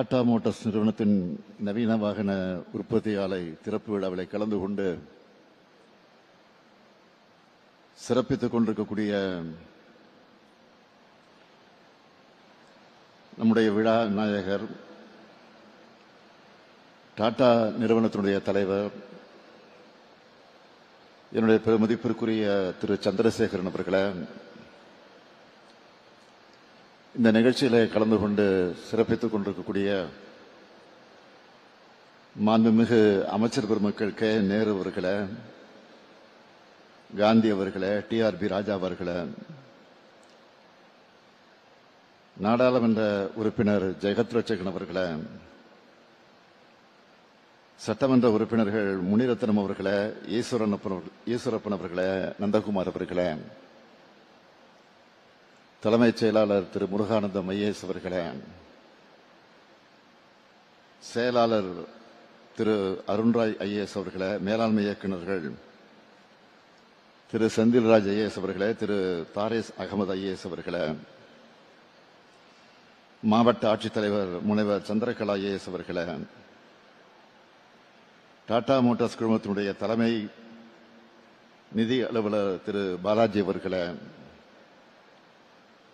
Tata Motors நிறுவனத்தின் நவீன வாகன உற்பத்தி ஆலை திறப்பு விழாவில் கலந்து கொண்டு சிறப்பித்துக் கொண்டிருக்கக்கூடிய நம்முடைய விழா நாயகர் டாடா நிறுவனத்தினுடைய தலைவர் என்னுடைய பெருமதிப்பிற்குரிய திரு சந்திரசேகரன் அவர்களை இந்த நிகழ்ச்சியில் கலந்து கொண்டு சிறப்பித்துக் கொண்டிருக்கக்கூடிய மாண்புமிகு அமைச்சர் பெருமக்கள் கே நேரு அவர்களை காந்தி அவர்களை டி ஆர் பி ராஜா அவர்களை நாடாளுமன்ற உறுப்பினர் ஜெகத் ரட்சகன் சட்டமன்ற உறுப்பினர்கள் முனிரத்னம் அவர்களை ஈஸ்வரன் ஈஸ்வரப்பன் அவர்களை நந்தகுமார் அவர்களே தலைமைச் செயலாளர் திரு முருகானந்தம் ஐஏஎஸ் அவர்களே செயலாளர் திரு அருண்ராய் ஐஏஎஸ் அவர்களே மேலாண்மை இயக்குநர்கள் திரு செந்தில்ராஜ் ஐஏஎஸ் அவர்களே திரு தாரேஸ் அகமது ஐஏஎஸ் அவர்களே மாவட்ட ஆட்சித்தலைவர் முனைவர் சந்திரகலா ஐஏஎஸ் அவர்களே டாடா மோட்டார்ஸ் குழுமத்தினுடைய தலைமை நிதி அலுவலர் திரு பாலாஜி அவர்களே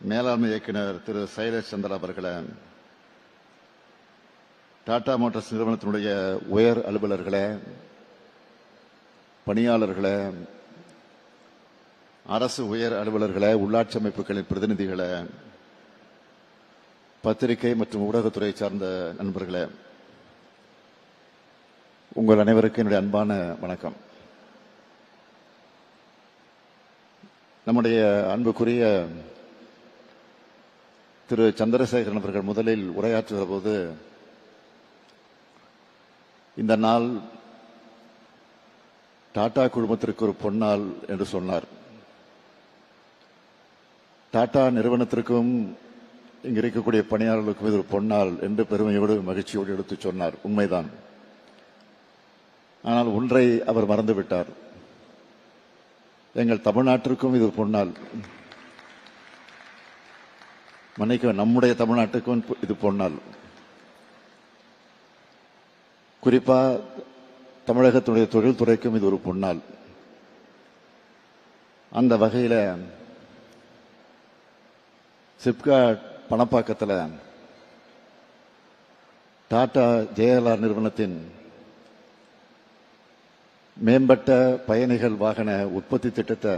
மேலாண்மை இயக்குனர் திரு சைலேஷ் சந்திரா அவர்களை டாடா மோட்டார்ஸ் நிறுவனத்தினுடைய உயர் அலுவலர்களே பணியாளர்களே அரசு உயர் அலுவலர்களே உள்ளாட்சி அமைப்புகளின் பிரதிநிதிகளே பத்திரிகை மற்றும் ஊடகத்துறை சார்ந்த நண்பர்களே உங்கள் அனைவருக்கும் என்னுடைய அன்பான வணக்கம். நம்முடைய அன்புக்குரிய திரு சந்திரசேகரன் அவர்கள் முதலில் உரையாற்றுகிற போது இந்த நாள் டாடா குழுமத்திற்கு ஒரு பொன்னாள் என்று சொன்னார். டாடா நிறுவனத்திற்கும் இங்கு இருக்கக்கூடிய பணியாளர்களுக்கும் இது ஒரு பொன்னாள் என்று பெருமையோடு மகிழ்ச்சியோடு எடுத்து சொன்னார். உண்மைதான். ஆனால் ஒன்றை அவர் மறந்துவிட்டார். எங்கள் தமிழ்நாட்டிற்கும் இது ஒரு பொன்னாள். மன்னிக்க நம்முடைய தமிழ்நாட்டுக்கும் இது பொன்னால் குறிப்பா தமிழகத்துடைய தொழில்துறைக்கும் இது ஒரு பொன்னால் அந்த வகையில் சிப்காட் பணப்பாக்கத்தில் டாடா ஜேஎல்ஆர் நிறுவனத்தின் மேம்பட்ட பயணிகள் வாகன உற்பத்தி திட்டத்தை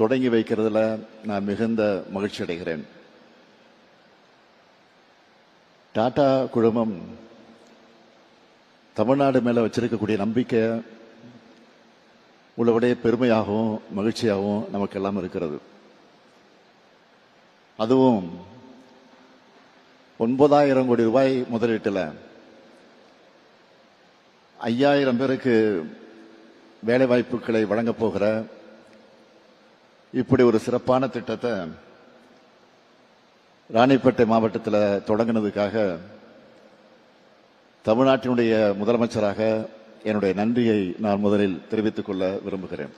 தொடங்கி வைக்கிறதுல நான் மிகுந்த மகிழ்ச்சி அடைகிறேன். டாடா குழுமம் தமிழ்நாடு மேல வச்சிருக்கக்கூடிய நம்பிக்கை உள்ளபடியே பெருமையாகவும் மகிழ்ச்சியாகவும் நமக்கெல்லாம் இருக்கிறது. அதுவும் ஒன்பதாயிரம் கோடி ரூபாய் முதலீட்டில் ஐயாயிரம் பேருக்கு வேலை வாய்ப்புகளை வழங்கப் போகிற இப்படி ஒரு சிறப்பான திட்டத்தை ராணிப்பேட்டை மாவட்டத்தில் தொடங்கினதுக்காக தமிழ்நாட்டினுடைய முதலமைச்சராக என்னுடைய நன்றியை நான் முதலில் தெரிவித்துக் கொள்ள விரும்புகிறேன்.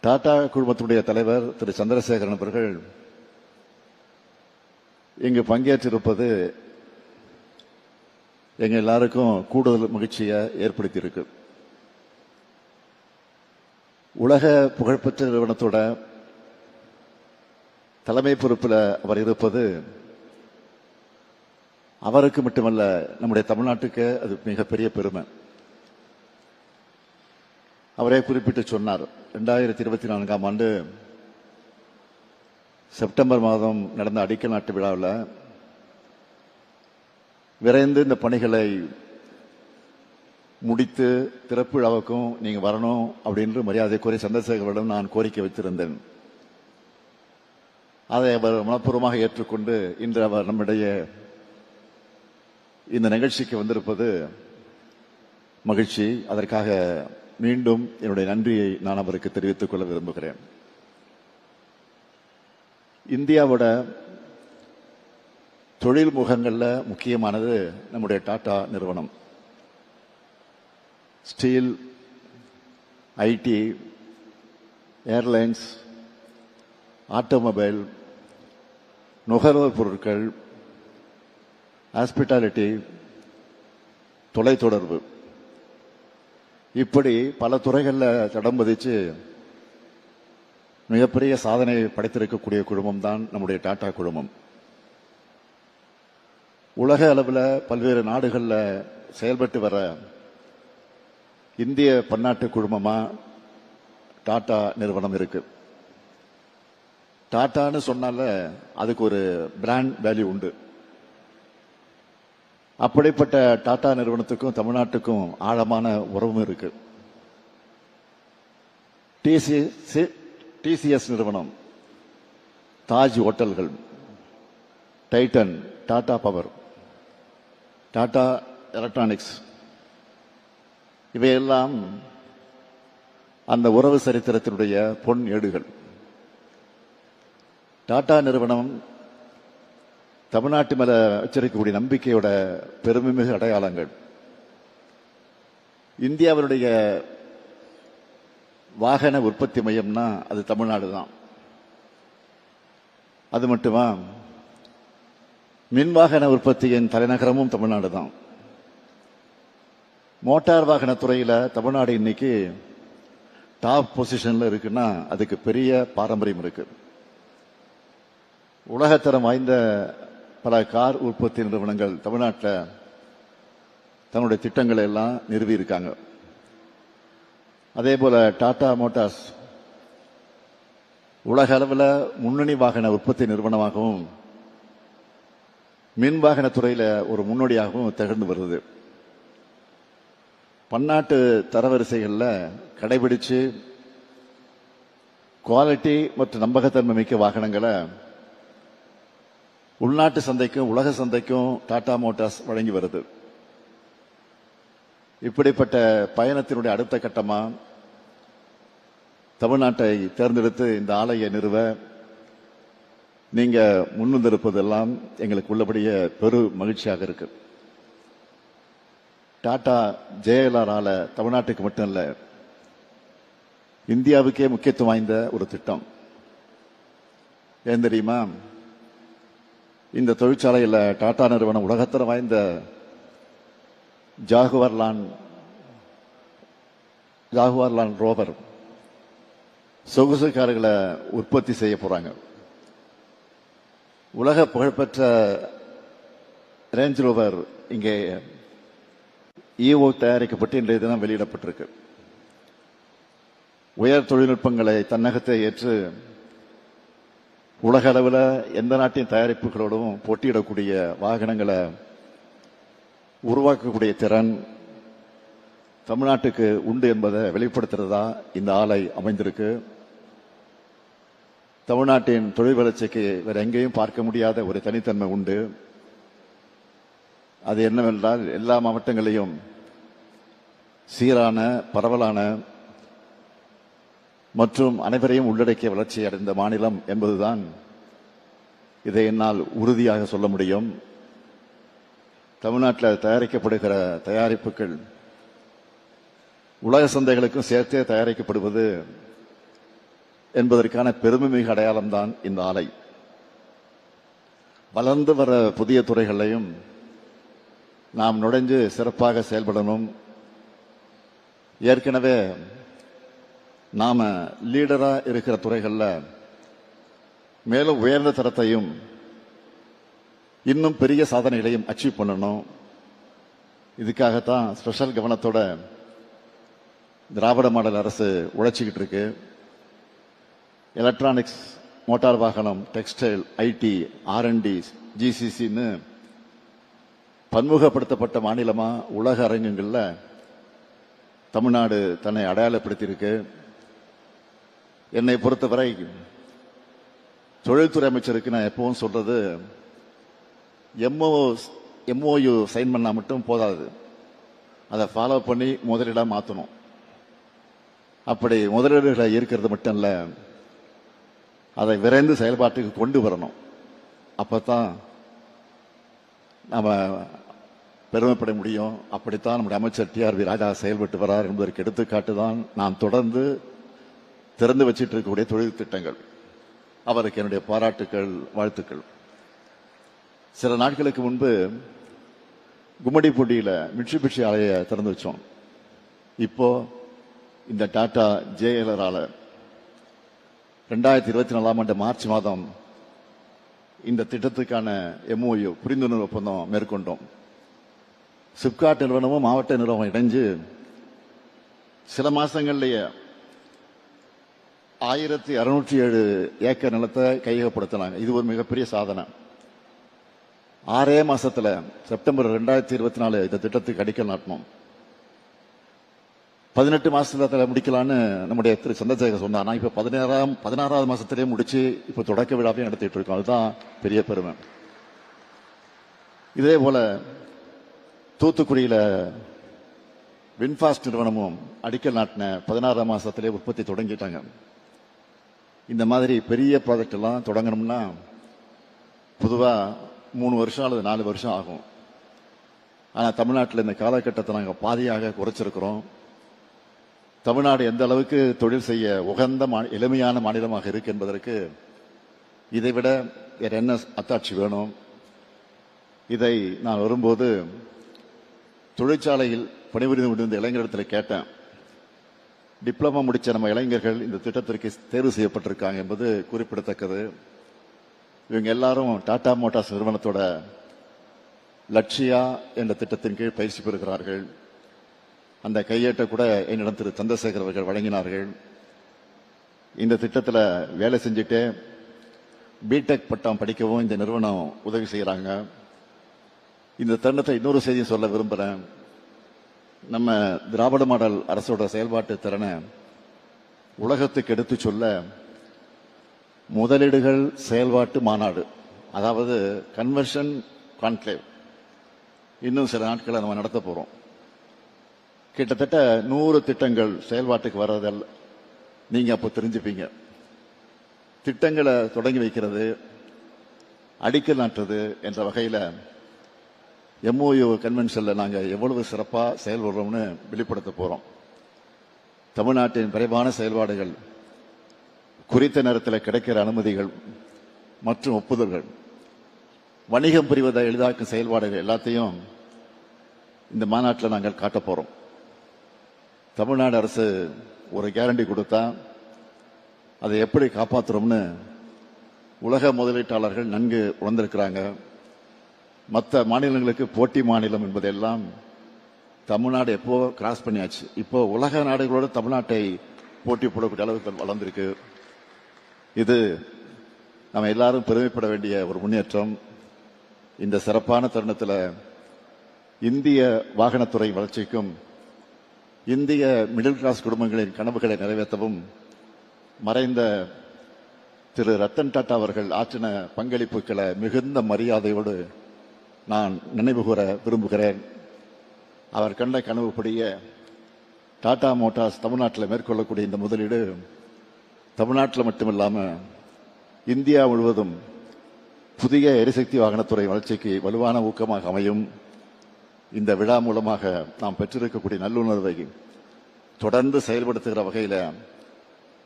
டாடா குழுமத்தினுடைய தலைவர் திரு சந்திரசேகரன் அவர்கள் இங்கு பங்கேற்றிருப்பது எங்க எல்லாருக்கும் கூடுதல் மகிழ்ச்சியை ஏற்படுத்தியிருக்கு. உலக புகழ்பெற்ற நிறுவனத்தோட தலைமை பொறுப்பில் அவர் இருப்பது அவருக்கு மட்டுமல்ல நம்முடைய தமிழ்நாட்டுக்கு அது மிகப்பெரிய பெருமை. அவரே குறிப்பிட்டு சொன்னார் ரெண்டாயிரத்தி இருபத்தி நான்காம் ஆண்டு செப்டம்பர் மாதம் நடந்த அடிக்கல் நாட்டு விழாவில் விரைந்து இந்த பணிகளை முடித்து திறப்பு விழாவுக்கும் நீங்க வரணும் அப்படின்னு கோரி சந்திரசேகரிடம் நான் கோரிக்கை வைத்திருந்தேன். அதை அவர் மனப்பூர்வமாக ஏற்றுக்கொண்டு இன்று அவர் நம்முடைய இந்த நிகழ்ச்சிக்கு வந்திருப்பது மகிழ்ச்சி. அதற்காக மீண்டும் என்னுடைய நன்றியை நான் அவருக்கு தெரிவித்துக் கொள்ள விரும்புகிறேன். இந்தியாவோட தொழில் முகங்களில் முக்கியமானது நம்முடைய டாடா நிறுவனம். ஸ்டீல் ஐடி ஏர்லைன்ஸ் ஆட்டோமொபைல் நுகர்வோர் பொருட்கள் ஹாஸ்பிட்டாலிட்டி தொலைத்தொடர்பு. இப்படி பல துறைகளில் தடம் பதிச்சு மிகப்பெரிய சாதனை படைத்திருக்கக்கூடிய குழுமம் தான் நம்முடைய டாடா குழுமம். உலக அளவில் பல்வேறு நாடுகளில் செயல்பட்டு வர இந்திய பன்னாட்டு குழுமமா டாடா நிறுவனம் இருக்கு. டாட்டான்னு சொன்னால அதுக்கு ஒரு பிராண்ட் வேல்யூ உண்டு. அப்படிப்பட்ட டாடா நிறுவனத்துக்கும் தமிழ்நாட்டுக்கும் ஆழமான உறவும் இருக்கு. டிசிஎஸ் நிறுவனம் தாஜ் ஹோட்டல்கள் Titan Tata power Tata electronics இவையெல்லாம் அந்த உறவு சரித்திரத்தினுடைய பொன் ஏடுகள். டாடா நிறுவனம் தமிழ்நாட்டு மேல வச்சிருக்கக்கூடிய நம்பிக்கையோட பெருமைமிகு அடையாளங்கள். இந்தியாவினுடைய வாகன உற்பத்தி மையம்னா அது தமிழ்நாடு தான். அது மட்டுமா? மின் வாகன உற்பத்தியின் தலைநகரமும் தமிழ்நாடு தான். மோட்டார் வாகன துறையில் தமிழ்நாடு இன்னைக்கு டாப் பொசிஷனில் இருக்குன்னா அதுக்கு பெரிய பாரம்பரியம் இருக்கு. உலகத்தரம் வாய்ந்த பல கார் உற்பத்தி நிறுவனங்கள் தமிழ்நாட்டில் தன்னுடைய திட்டங்களை எல்லாம் நிறுவி இருக்காங்க. அதே போல டாடா மோட்டார்ஸ் உலக அளவில் முன்னணி வாகன உற்பத்தி நிறுவனமாகவும் மின் வாகன துறையில் ஒரு முன்னோடியாகவும் திகழ்ந்து வருது. பன்னாட்டு தரவரிசைகளில் கடைபிடிச்சு குவாலிட்டி மற்றும் நம்பகத்தன்மை மிக்க வாகனங்களை உள்நாட்டு சந்தைக்கும் உலக சந்தைக்கும் டாடா மோட்டார்ஸ் வழங்கி வருது. இப்படிப்பட்ட பயணத்தினுடைய அடுத்த கட்டமா தமிழ்நாட்டை தேர்ந்தெடுத்து இந்த ஆலையை நிறுவ நீங்க முன்வந்திருப்பதெல்லாம் எங்களுக்கு உள்ளபடியே பெரு மகிழ்ச்சியாக இருக்குது டாடா ஜேஎல்ஆர் தமிழ்நாட்டுக்கு மட்டும் இல்ல இந்தியாவுக்கே முக்கியத்துவம் வாய்ந்த ஒரு திட்டம். ஏன் தெரியுமா? இந்த தொழிற்சாலையில் டாடா நிறுவனம் உலகத்தர வாய்ந்த ஜாகுவர்லான் ஜாகுவர்லான் ரோவர் சொகுசு கார்களை உற்பத்தி செய்ய போறாங்க. உலக புகழ்பெற்ற ரேஞ்ச் ரோவர் இங்கே இஓ தயாரிக்கப்பட்டு இன்றைய தினம் வெளியிடப்பட்டிருக்கு. உயர் தொழில்நுட்பங்களை தன்னகத்தை ஏற்று உலக அளவில் எந்த நாட்டின் தயாரிப்புகளோடும் போட்டியிடக்கூடிய வாகனங்களை உருவாக்கக்கூடிய திறன் தமிழ்நாட்டுக்கு உண்டு என்பதை வெளிப்படுத்துறதா இந்த ஆலை அமைந்திருக்கு. தமிழ்நாட்டின் தொழில் வளர்ச்சிக்கு வேற எங்கேயும் பார்க்க முடியாத ஒரு தனித்தன்மை உண்டு. அது என்னவென்றால் எல்லா மாவட்டங்களையும் சீரான பரவலான மற்றும் அனைவரையும் உள்ளடக்கிய வளர்ச்சி அடைந்த மாநிலம் என்பதுதான் இதை என்னால் உறுதியாக சொல்ல முடியும். தமிழ்நாட்டில் தயாரிக்கப்படுகிற தயாரிப்புகள் உலக சந்தைகளுக்கும் சேர்த்தே தயாரிக்கப்படுவது என்பதற்கான பெருமைமிகு அடையாளம்தான் இந்த ஆலை. வளர்ந்து வர புதிய துறைகளையும் நாம் நுழைஞ்சு சிறப்பாக செயல்படணும். ஏற்கனவே நாம் லீடராக இருக்கிற துறைகளில் மேலும் உயர்ந்த தரத்தையும் இன்னும் பெரிய சாதனைகளையும் அச்சீவ் பண்ணணும். இதுக்காகத்தான் ஸ்பெஷல் கவனத்தோட திராவிட மாடல் அரசு உழைச்சிக்கிட்டு இருக்கு. எலக்ட்ரானிக்ஸ் மோட்டார் வாகனம் textile IT R and D ஜிசிசின்னு பன்முகப்படுத்தப்பட்ட மாநிலமாக உலக அரங்கங்களில் தமிழ்நாடு தன்னை அடையாளப்படுத்தியிருக்கு. என்னை பொறுத்தவரை தொழில்துறை அமைச்சருக்கு நான் எப்பவும் சொல்றது எம்ஓ எம்ஓயு சைன் பண்ணால் மட்டும் போதாது. அதை ஃபாலோ பண்ணி முதலீடாக மாற்றணும் அப்படி முதலீடுகளை ஈர்க்கிறது மட்டும் இல்லை அதை விரைந்து செயல்பாட்டுக்கு கொண்டு வரணும். அப்போ தான் நம்ம பெருமைப்பட முடியும். அப்படித்தான் நம்முடைய அமைச்சர் டி ஆர் வி ராஜா செயல்பட்டு வரார் என்பதற்கு எடுத்துக்காட்டு தான் நான் தொடர்ந்து திறந்து வச்சிட்டு இருக்கக்கூடிய தொழில் திட்டங்கள். அவருக்கு என்னுடைய பாராட்டுக்கள் வாழ்த்துக்கள். சில நாட்களுக்கு முன்பு கும்மிடிப்பூண்டியில மிட்சுபிஷி ஆலையை திறந்து வச்சோம். இப்போ இந்த டாடா ஜேஎல்ஆரால ரெண்டாயிரத்தி இருபத்தி நாலாம் ஆண்டு மார்ச் மாதம் இந்த திட்டத்துக்கான எம்ஓயு புரிந்துணர்வு ஒப்பந்தம் மேற்கொண்டோம். சிப்காட் நிறுவனமும் மாவட்ட நிறுவனம் இணைஞ்சு சில மாசங்கள்லயே ஆயிரத்தி அறுநூற்றி ஏழு ஏக்கர் நிலத்தை கையகப்படுத்தினாங்க. இது ஒரு மிகப்பெரிய சாதனை. ஆறே மாசத்துல செப்டம்பர் ரெண்டாயிரத்தி இருபத்தி நாலு இந்த திட்டத்துக்கு அடிக்கல் நாட்டணும். பதினெட்டு மாசத்துல முடிக்கலான்னு நம்முடைய திரு சந்திரசேகர் சொன்னார். நான் இப்ப பதினேழாம் பதினாறாவது மாசத்திலேயே முடிச்சு இப்ப தொடக்க விழாவையும் நடத்திட்டு இருக்கோம். அதுதான் பெரிய பெருமை. இதே போல தூத்துக்குடியில் வின்ஃபாஸ்ட் நிறுவனமும் அடிக்கல் நாட்டின பதினாறாம் மாதத்திலே உற்பத்தி தொடங்கிட்டாங்க. இந்த மாதிரி பெரிய ப்ராஜெக்ட் எல்லாம் தொடங்கணும்னா பொதுவாக மூணு வருஷம் அல்லது நாலு வருஷம் ஆகும். ஆனால் தமிழ்நாட்டில் இந்த காலகட்டத்தை நாங்கள் பாதியாக குறைச்சிருக்கிறோம். தமிழ்நாடு எந்த அளவுக்கு தொழில் செய்ய உகந்த மா- எளிமையான மாநிலமாக இருக்கு என்பதற்கு இதைவிட வேற என்ன அத்தாட்சி வேணும்? இதை நான் வரும்போது தொழிற்சாலையில் பணிபுரிந்து கொண்டிருந்த இளைஞரிடத்தில் கேட்டேன். டிப்ளமா முடித்த நம்ம இளைஞர்கள் இந்த திட்டத்திற்கு தேர்வு செய்யப்பட்டிருக்காங்க என்பது குறிப்பிடத்தக்கது. இவங்க எல்லாரும் டாடா மோட்டார்ஸ் நிறுவனத்தோட லட்சியா என்ற திட்டத்தின் கீழ் பயிற்சி பெறுகிறார்கள். அந்த கையேட்டை கூட என்னிடம் திரு சந்திரசேகர் அவர்கள் வழங்கினார்கள். இந்த திட்டத்தில் வேலை செஞ்சுட்டு பிடெக் பட்டம் படிக்கவும் இந்த நிறுவனம் உதவி செய்கிறாங்க இந்த தருணத்தை இன்னொரு செய்தியும் சொல்ல விரும்புகிறேன் நம்ம திராவிட மாடல் அரசோட செயல்பாட்டு திறனை உலகத்துக்கு எடுத்து சொல்ல முதலீடுகள் செயல்பாட்டு மாநாடு அதாவது கன்வர்ஷன் கான்க்ளேவ் இன்னும் சில நாட்களை நம்ம நடத்த போகிறோம் கிட்டத்தட்ட நூறு திட்டங்கள் செயல்பாட்டுக்கு வர்றதல் நீங்கள் அப்போ தெரிஞ்சுப்பீங்க. திட்டங்களை தொடங்கி வைக்கிறது அடிக்கல் நாட்டுறது என்ற வகையில் எம்ஓயு கன்வென்ஷனில் நாங்கள் எவ்வளவு சிறப்பாக செயல்படுறோம்னு வெளிப்படுத்த போகிறோம் தமிழ்நாட்டின் விரைவான செயல்பாடுகள் குறித்த நேரத்தில் கிடைக்கிற அனுமதிகள் மற்றும் ஒப்புதல்கள் வணிகம் புரிவதை எளிதாக்கும் செயல்பாடுகள் எல்லாத்தையும் இந்த மாநாட்டில் நாங்கள் காட்டப் போகிறோம் தமிழ்நாடு அரசு ஒரு கேரண்டி கொடுத்தா அதை எப்படி காப்பாற்றுறோம்னு உலக முதலீட்டாளர்கள் நன்கு உணர்ந்திருக்கிறாங்க. மற்ற மாநிலங்களுக்கு போட்டி மாநிலம் என்பதெல்லாம் தமிழ்நாடு எப்போ கிராஸ் பண்ணியாச்சு? இப்போ உலக நாடுகளோடு தமிழ்நாட்டை போட்டி போடக்கூடிய அளவுக்கு வளர்ந்திருக்கு. இது நம்ம எல்லாரும் பெருமைப்பட வேண்டிய ஒரு முன்னேற்றம். இந்த சிறப்பான தருணத்தில் இந்திய வாகனத்துறை வளர்ச்சிக்கும் இந்திய மிடில் கிளாஸ் குடும்பங்களின் கனவுகளை நிறைவேற்றவும் மறைந்த திரு ரத்தன் டாட்டா அவர்கள் ஆற்றின பங்களிப்புகளை மிகுந்த மரியாதையோடு நான் நினைவு கூற விரும்புகிறேன். அவர் கண்ட கனவுப்படியே டாடா மோட்டார்ஸ் தமிழ்நாட்டில் மேற்கொள்ளக்கூடிய இந்த முதலீடு தமிழ்நாட்டில் மட்டுமில்லாமல் இந்தியா முழுவதும் புதிய எரிசக்தி வாகனத்துறை வளர்ச்சிக்கு வலுவான ஊக்கமாக அமையும். இந்த விழா மூலமாக நாம் பெற்றிருக்கக்கூடிய நல்லுணர்வை தொடர்ந்து செயல்படுத்துகிற வகையில்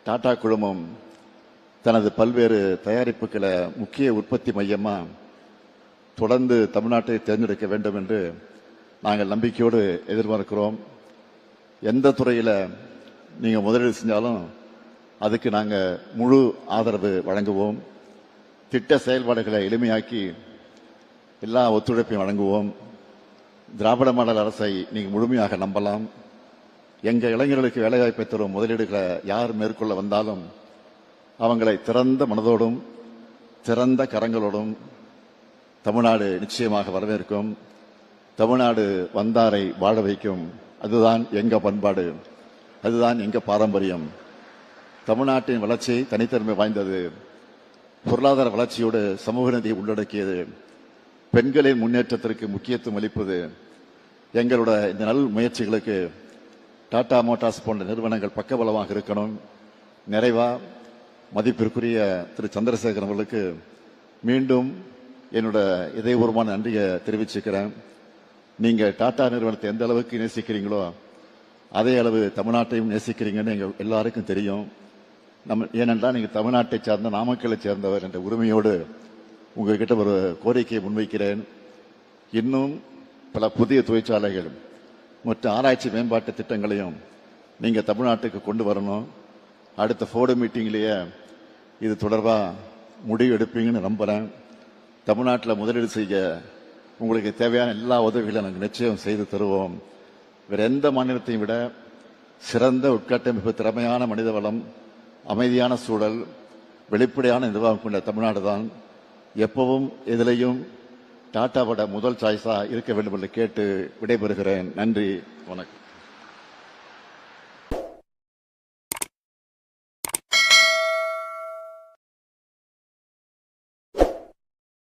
டாடா குழுமம் தனது பல்வேறு தயாரிப்புகளை முக்கிய உற்பத்தி மையமாக தொடர்ந்து தமிழ்நாட்டை தேர்ந்தெடுக்க வேண்டும் என்று நாங்கள் நம்பிக்கையோடு எதிர்பார்க்கிறோம். எந்த துறையில் நீங்கள் முதலீடு செஞ்சாலும் அதுக்கு நாங்கள் முழு ஆதரவு வழங்குவோம். திட்ட செயல்பாடுகளை எளிமையாக்கி எல்லா ஒத்துழைப்பையும் வழங்குவோம். திராவிட மாடல் அரசை நீங்கள் முழுமையாக நம்பலாம். எங்கள் இளைஞர்களுக்கு வேலைவாய்ப்பை தரும் முதலீடுகளை யார் மேற்கொள்ள வந்தாலும் அவங்களை திறந்த மனதோடும் திறந்த கரங்களோடும் தமிழ்நாடு நிச்சயமாக வரவேற்கும். தமிழ்நாடு வந்தாரை வாழ வைக்கும். அதுதான் எங்க பண்பாடு. அதுதான் எங்க பாரம்பரியம். தமிழ்நாட்டின் வளர்ச்சி தனித்தன்மை வாய்ந்தது. பொருளாதார வளர்ச்சியோடு சமூக நிதியை உள்ளடக்கியது. பெண்களின் முன்னேற்றத்திற்கு முக்கியத்துவம் அளிப்பது. எங்களோட இந்த நல் முயற்சிகளுக்கு டாடா மோட்டார்ஸ் போன்ற நிறுவனங்கள் பக்கபலமாக இருக்கணும். நிறைவா மதிப்பிற்குரிய திரு. சந்திரசேகரன் அவர்களுக்கு மீண்டும் என்னோட இதயபூர்வமான நன்றியை தெரிவிச்சுக்கிறேன். நீங்கள் டாடா நிறுவனத்தை எந்த அளவுக்கு நேசிக்கிறீங்களோ அதே அளவு தமிழ்நாட்டையும் நேசிக்கிறீங்கன்னு எங்கள் எல்லாருக்கும் தெரியும். நம்ம ஏனென்றால் நீங்கள் தமிழ்நாட்டை சார்ந்த நாமக்கலை சேர்ந்தவர் என்ற உரிமையோடு உங்ககிட்ட ஒரு கோரிக்கையை முன்வைக்கிறேன். இன்னும் பல புதிய தொழிற்சாலைகள் மற்றும் ஆராய்ச்சி மேம்பாட்டு திட்டங்களையும் நீங்கள் தமிழ்நாட்டுக்கு கொண்டு வரணும். அடுத்த ஃபோர்டு மீட்டிங்லேயே இது தொடர்பாக முடிவு எடுப்பீங்கன்னு நம்புகிறேன் தமிழ்நாட்டில் முதலீடு செய்ய உங்களுக்கு தேவையான எல்லா உதவிகளும் நாங்கள் நிச்சயம் செய்து தருவோம். வேறு எந்த மாநிலத்தையும் விட சிறந்த உட்கட்டமைப்பு திறமையான மனித வளம் அமைதியான சூழல் வெளிப்படையான நிர்வாகம் கொண்ட தமிழ்நாடு தான். எப்பவும் எதிலையும் டாட்டாவோட முதல் சாய்ஸாக இருக்க வேண்டும் என்று கேட்டு விடைபெறுகிறேன். நன்றி வணக்கம்.